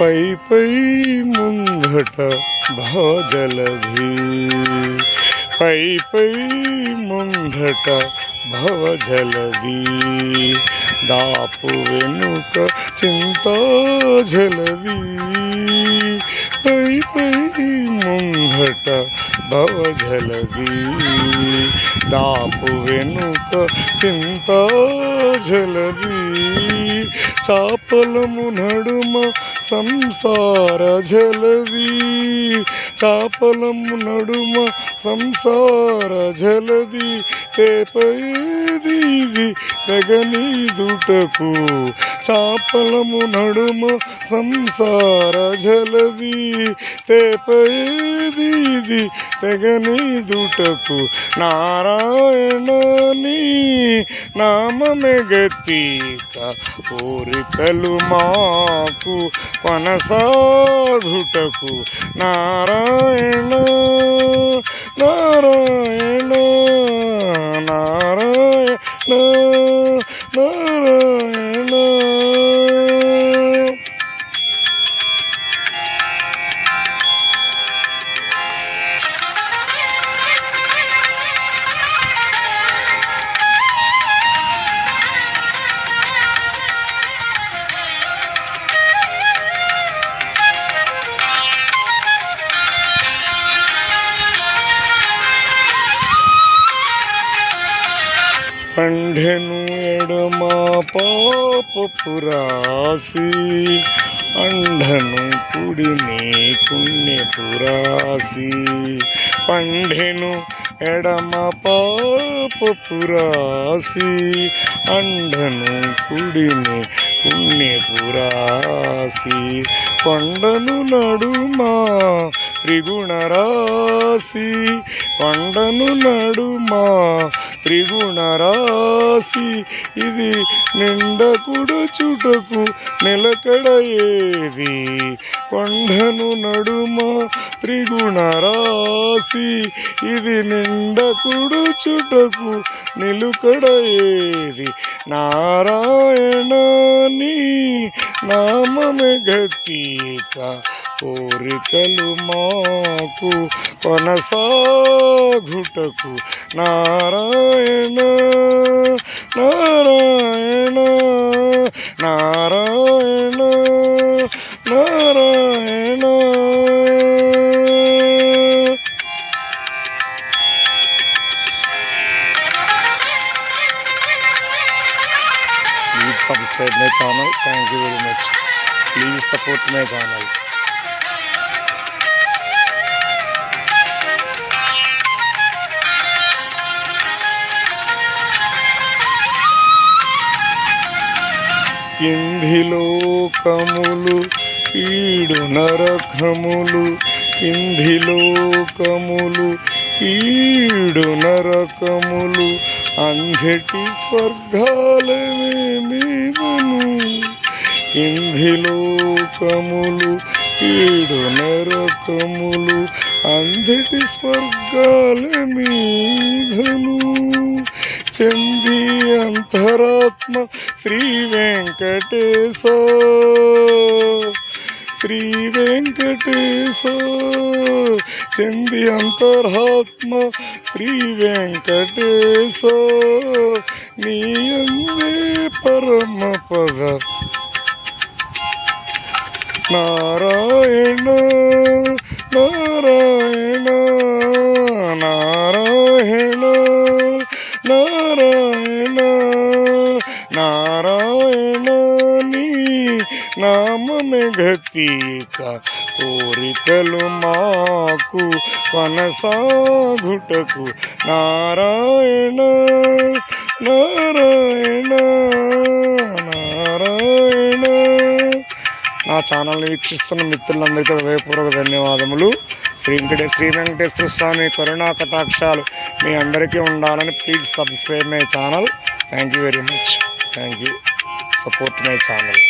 పై పై ముంగట భవజలధి. పై పై ముంగట భవజలధి. దాపు వెనుక చింతా జలది పై పై ముంగట భవజలది దాపు వెనుక చింతా జలది పొలము నడుమ సంసార జలవీ చాపలము నడుమ సంసార జలది తేపేది ఇది తెగనీదుటకు. చాపలము నడుమ సంసార జలది తేపేది ఇది తెగనీదుటకు. నారాయణని నామమే గతీక కోరికలు మాకు కొనసాగుటకు నారాయణ నారాయణ నారాయణ నారాయణ పండెను ఎడమా పాపపు రాసి అండను కుడిని పుణ్యపురాసి పండెను ఎడమ పాపపు రాసి అండను కుడిని పుణ్యపురాసి కొండను నడుమా త్రిగుణరాసి కొండను నడుమా త్రిగుణరాశి. ఇది నిండకుడు చుటకు నిలకడ ఏది కొండను నడుమ త్రిగుణరాశి. ఇది నిండకుడు చుటకు నిలుకడ ఏది నారాయణని నామమే గతీక. కోరికలు మాకు కొనసాగుటకు Narayana Narayana Narayana Narayana please subscribe my channel thank you very much please support my channel కింది లోకములు ఈడు నరకములు. కింది లోకములు ఈడు నరకములు. అంధటి స్వర్గాలమేమిదను కింది లోకములు ఈడు నరకములు. అంధటి స్వర్గాల మీదను చంది అంతరాత్మ శ్రీ వెంకటేశ శ్రీ వెంకటేశ చంది అంతరాత్మ శ్రీ వెంకటేశ నీ అందే పరమ పద నారాయణ నారాయణ నారాయణ తీక కోరికలు మాకు కొనసాగుటకు నారాయణ నారాయణ నారాయణ. నా ఛానల్ని వీక్షిస్తున్న మిత్రులందరికీ హృదయపూర్వక ధన్యవాదములు. శ్రీ వెంకటే శ్రీ వెంకటేశ్వర స్వామి కరుణా కటాక్షాలు మీ అందరికీ ఉండాలని please subscribe my channel. Thank you very much. Thank you. Support my channel.